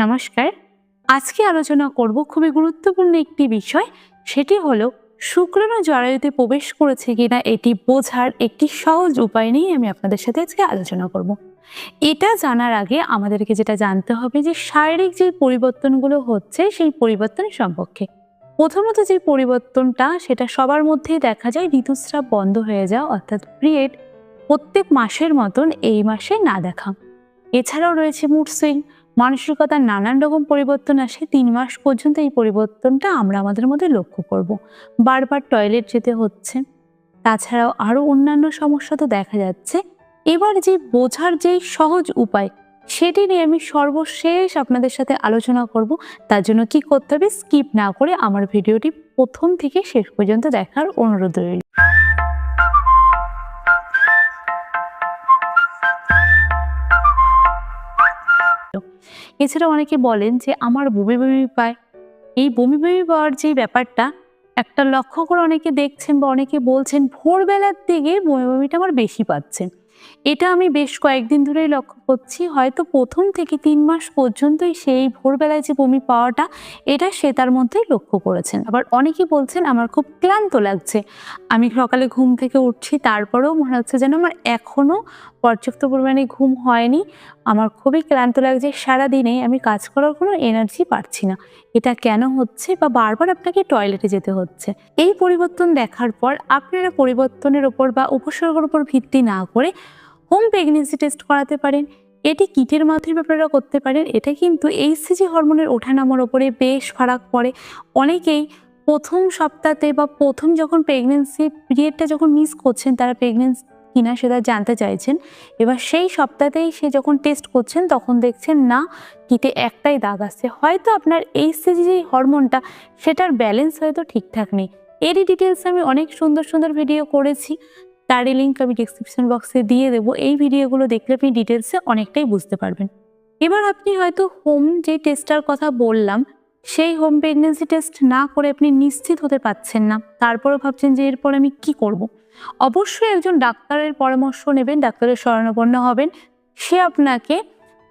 নমস্কার। আজকে আলোচনা করব খুবই গুরুত্বপূর্ণ একটি বিষয়, সেটি হলো শুক্রাণু জরায়ুতে প্রবেশ করেছে কিনা এটি বোঝার একটি সহজ উপায় নিয়ে আমি আপনাদের সাথে আজকে আলোচনা করব। এটা জানার আগে আমাদেরকে যেটা জানতে হবে যে শারীরিক যে পরিবর্তনগুলো হচ্ছে সেই পরিবর্তন সম্পর্কে। প্রথমত যে পরিবর্তনটা, সেটা সবার মধ্যেই দেখা যায় ঋতুস্রাব বন্ধ হয়ে যাওয়া, অর্থাৎ পিরিয়ড প্রত্যেক মাসের মতন এই মাসে না দেখা। এছাড়াও রয়েছে মুড সুইং মানসিকতার নানান রকম পরিবর্তন আসে, তিন মাস পর্যন্ত এই পরিবর্তনটা আমরা আমাদের মধ্যে লক্ষ্য করব। বারবার টয়লেট যেতে হচ্ছে, তাছাড়াও আরও অন্যান্য সমস্যা তো দেখা যাচ্ছে। এবার যে বোঝার যে সহজ উপায়, সেটি নিয়ে আমি সর্বশেষ আপনাদের সাথে আলোচনা করব। তার জন্য কি করতে হবে, স্কিপ না করে আমার ভিডিওটি প্রথম থেকে শেষ পর্যন্ত দেখার অনুরোধ রইল। এছাড়া অনেকে বলেন যে আমার বমি বমি পায়। এই বমি বমি পাওয়ার যে ব্যাপারটা, একটা লক্ষ্য করে অনেকে দেখছেন বা অনেকে বলছেন, ভোরবেলার দিকে বমি বমিটা আমার বেশি পাচ্ছে। এটা আমি বেশ কয়েকদিন ধরেই লক্ষ্য করছি। হয়তো প্রথম থেকে তিন মাস পর্যন্তই সেই ভোরবেলায় যে বমি পাওয়াটা, এটা সে তার মধ্যেই লক্ষ্য করেছেন। আবার অনেকেই বলছেন, আমার খুব ক্লান্ত লাগছে। আমি সকালে ঘুম থেকে উঠছি, তারপরেও মনে হচ্ছে যেন আমার এখনও পর্যাপ্ত পরিমাণে ঘুম হয়নি। আমার খুবই ক্লান্ত লাগছে, সারাদিনে আমি কাজ করার কোনো এনার্জি পাচ্ছি না। এটা কেন হচ্ছে বা বারবার আপনাকে টয়লেটে যেতে হচ্ছে? এই পরিবর্তন দেখার পর আপনারা পরিবর্তনের ওপর বা উপসর্গের উপর ভিত্তি না করে হোম প্রেগনেন্সি টেস্ট করাতে পারেন। এটি কিটের মাধ্যমে আপনারা করতে পারেন। এটা কিন্তু এইচসিজি হরমোনের ওঠানামার ওপরে বেশ ফারাক পড়ে। অনেকেই প্রথম সপ্তাহে বা প্রথম যখন প্রেগনেন্সি পিরিয়ডটা যখন মিস করছেন, তারা প্রেগনেন্সি কিনা সেটা জানতে চাইছেন। এবার সেই সপ্তাহতেই সে যখন টেস্ট করছেন, তখন দেখছেন, না কিটে একটাই দাগ আসছে হয়তো আপনার এইচসিজি যে হরমোনটা সেটার ব্যালেন্স হয়তো ঠিকঠাক নেই। এরই ডিটেলস আমি অনেক সুন্দর সুন্দর ভিডিও করেছি। তারই লিঙ্ক আমি ডিসক্রিপশন বক্সে দিয়ে দেবো। এই ভিডিওগুলো দেখলে আপনি ডিটেলসে অনেকটাই বুঝতে পারবেন। এবার আপনি হয়তো হোম যে টেস্টটার কথা বললাম সেই হোম প্রেগনেন্সি টেস্ট না করে আপনি নিশ্চিত হতে পারছেন না। তারপরও ভাবছেন যে এরপর আমি কি করব। অবশ্যই একজন ডাক্তারের পরামর্শ নেবেন, ডাক্তারের শরণাপন্ন হবেন। সে আপনাকে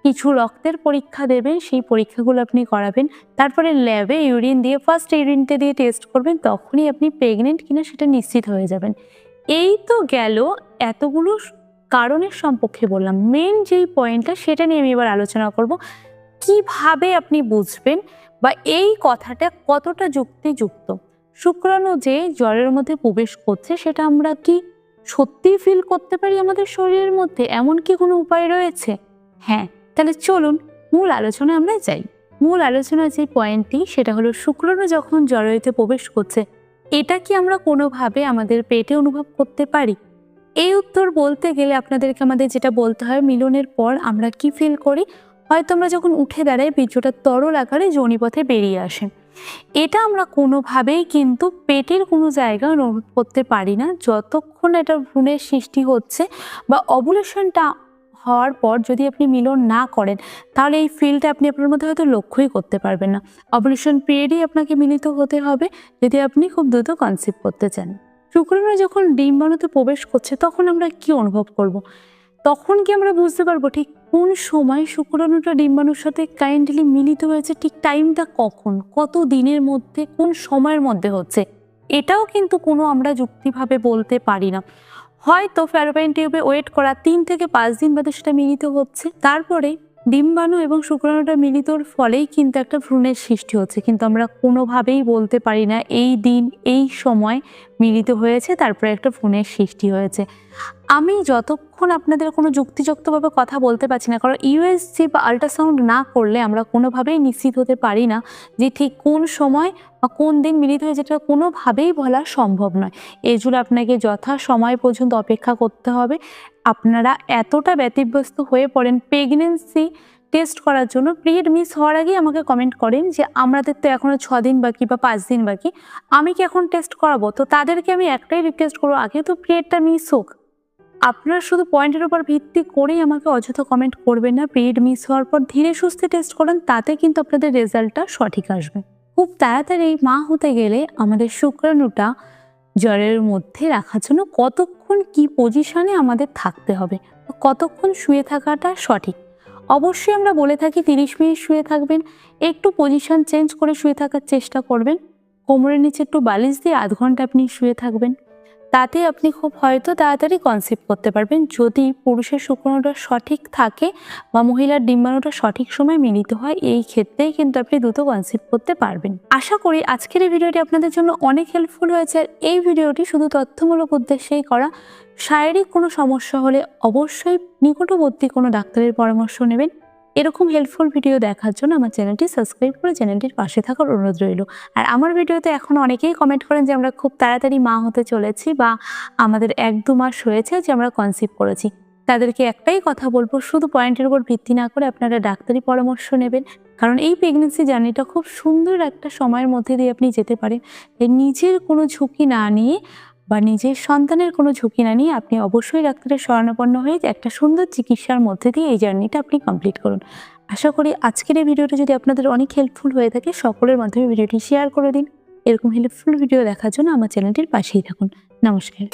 কিছু রক্তের পরীক্ষা দেবেন, সেই পরীক্ষাগুলো আপনি করাবেন। তারপরে ল্যাবে ইউরিন দিয়ে ফার্স্ট ইউরিনটা দিয়ে টেস্ট করবেন, তখনই আপনি প্রেগনেন্ট কিনা সেটা নিশ্চিত হয়ে যাবেন। এই তো গেল এতগুলো কারণের সম্পর্কে বললাম। মেন যেই পয়েন্টটা সেটা নিয়ে আমি এবার আলোচনা করব। কীভাবে আপনি বুঝবেন বা এই কথাটা কতটা যুক্তিযুক্ত? শুক্রাণু যে জ্বরের মধ্যে প্রবেশ করছে, সেটা আমরা কি সত্যিই ফিল করতে পারি আমাদের শরীরের মধ্যে? এমন কি কোনো উপায় রয়েছে? হ্যাঁ তাহলে চলুন মূল আলোচনায় আমরা যাই। মূল আলোচনার যে পয়েন্টটি সেটা হলো শুক্রাণু যখন জরায়ুতে প্রবেশ করছে, এটা কি আমরা কোনোভাবে আমাদের পেটে অনুভব করতে পারি? এই উত্তর বলতে গেলে আপনাদেরকে আমাদের যেটা বলতে হয়, মিলনের পর আমরা কি ফিল করি? হয়তো আমরা যখন উঠে দাঁড়াই বীর্যটা তরল আকারে যোনিপথে বেরিয়ে আসে। এটা আমরা কোনোভাবেই কিন্তু পেটের কোনো জায়গা অনুভব করতে পারি না। যতক্ষণ এটা ভ্রূণের সৃষ্টি হচ্ছে বা অবুলেশনটা হওয়ার পর যদি আপনি মিলন না করেন, তাহলে এই ফিলটা আপনি আপনার মধ্যে হয়তো লক্ষ্যই করতে পারবেন না। অবলেশন পিরিয়ডেই আপনাকে মিলিত হতে হবে যদি আপনি খুব দ্রুত কনসিভ করতে চান। শুক্রাণু যখন ডিম্বাণুতে প্রবেশ করছে, তখন আমরা কি অনুভব করব। তখন কি আমরা বুঝতে পারব ঠিক কোন সময় শুক্রাণুটা ডিম্বাণুর সাথে কাইন্ডলি মিলিত হয়েছে? ঠিক টাইমটা কখন? কত দিনের মধ্যে? কোন সময়ের মধ্যে হচ্ছে? এটাও কিন্তু কোনো আমরা যুক্তিভাবে বলতে পারি না। হয়তো ফ্যারোপাইন টিউবে ওয়েট করা তিন থেকে পাঁচ দিন বাদে সেটা মিলিত হচ্ছে। তারপরে ডিম্বাণু এবং শুক্রাণুটা মিলিতর ফলেই কিন্তু একটা ভ্রূণের সৃষ্টি হচ্ছে। কিন্তু আমরা কোনোভাবেই বলতে পারি না এই দিন, এই সময় মিলিত হয়েছে, তারপরে একটা ফোনের সৃষ্টি হয়েছে। আমি যতক্ষণ আপনাদের কোনো যুক্তিযুক্তভাবে কথা বলতে পারছি না, কারণ ইউএসজি বা আল্ট্রাসাউন্ড না করলে আমরা কোনোভাবেই নিশ্চিত হতে পারি না যে ঠিক কোন সময় বা কোন দিন মিলিত হয়ে যেটা কোনোভাবেই বলা সম্ভব নয়। এই জন্য আপনাকে যথা সময় পর্যন্ত অপেক্ষা করতে হবে। আপনারা এতটা ব্যতিব্যস্ত হয়ে পড়েন, প্রেগনেন্সি টেস্ট করার জন্য পিরিয়ড মিস হওয়ার আগেই আমাকে কমেন্ট করেন যে, আমাদের তো এখনও ছ দিন বাকি বা পাঁচ দিন বাকি, আমি কি এখন টেস্ট করাবো? তো তাদেরকে আমি একটাই রিকোয়েস্ট করব, আগে তো পিরিয়ডটা মিস হোক। আপনারা শুধু পয়েন্টের উপর ভিত্তি করেই আমাকে অযথা কমেন্ট করবেন না। পিরিয়ড মিস হওয়ার পর ধীরে সুস্থে টেস্ট করেন, তাতে কিন্তু আপনাদের রেজাল্টটা সঠিক আসবে। খুব তাড়াতাড়ি মা হতে গেলে আমাদের শুক্রাণুটা জ্বরের মধ্যে রাখার জন্য কতক্ষণ কি পজিশনে আমাদের থাকতে হবে, কতক্ষণ শুয়ে থাকাটা সঠিক? অবশ্যই আমরা বলে থাকি তিরিশ মিনিট শুয়ে থাকবেন, একটু পজিশন চেঞ্জ করে শুয়ে থাকার চেষ্টা করবেন, কোমরের নিচে একটু বালিশ দিয়ে আধ ঘণ্টা আপনি শুয়ে থাকবেন। তাতে আপনি খুব হয়তো তাড়াতাড়ি কনসেপ্ট করতে পারবেন। যদি পুরুষের শুক্রাণুটা সঠিক থাকে বা মহিলার ডিম্বাণুটা সঠিক সময় মিলিত হয়, এই ক্ষেত্রেই কিন্তু আপনি দ্রুত কনসেপ্ট করতে পারবেন। আশা করি আজকের এই ভিডিওটি আপনাদের জন্য অনেক হেল্পফুল হয়েছে। এই ভিডিওটি শুধু তথ্যমূলক উদ্দেশ্যেই করা। শারীরিক কোনো সমস্যা হলে অবশ্যই নিকটবর্তী কোনো ডাক্তারের পরামর্শ নেবেন। এরকম হেল্পফুল ভিডিও দেখার জন্য আমার চ্যানেলটি সাবস্ক্রাইব করে চ্যানেলটির পাশে থাকার অনুরোধ রইল। আর আমার ভিডিওতে এখন অনেকেই কমেন্ট করেন যে, আমরা খুব তাড়াতাড়ি মা হতে চলেছি বা আমাদের এক দু মাস হয়েছে যে আমরা কনসিভ করেছি। তাদেরকে একটাই কথা বলব, শুধু পয়েন্টের উপর ভিত্তি না করে আপনারা ডাক্তারি পরামর্শ নেবেন। কারণ এই প্রেগনেন্সি জার্নিটা খুব সুন্দর একটা সময়ের মধ্যে দিয়ে আপনি যেতে পারেন। নিজের কোনো ঝুঁকি না নিয়ে বা নিজের সন্তানের কোনো ঝুঁকি না নিয়ে আপনি অবশ্যই ডাক্তারের শরণাপন্ন হয়ে একটা সুন্দর চিকিৎসার মধ্যে দিয়ে এই জার্নিটা আপনি কমপ্লিট করুন। আশা করি আজকের এই ভিডিওটা যদি আপনাদের অনেক হেল্পফুল হয়ে থাকে, সকলের মাধ্যমে ভিডিওটি শেয়ার করে দিন। এরকম হেল্পফুল ভিডিও দেখার জন্য আমার চ্যানেলটির পাশেই থাকুন। নমস্কার।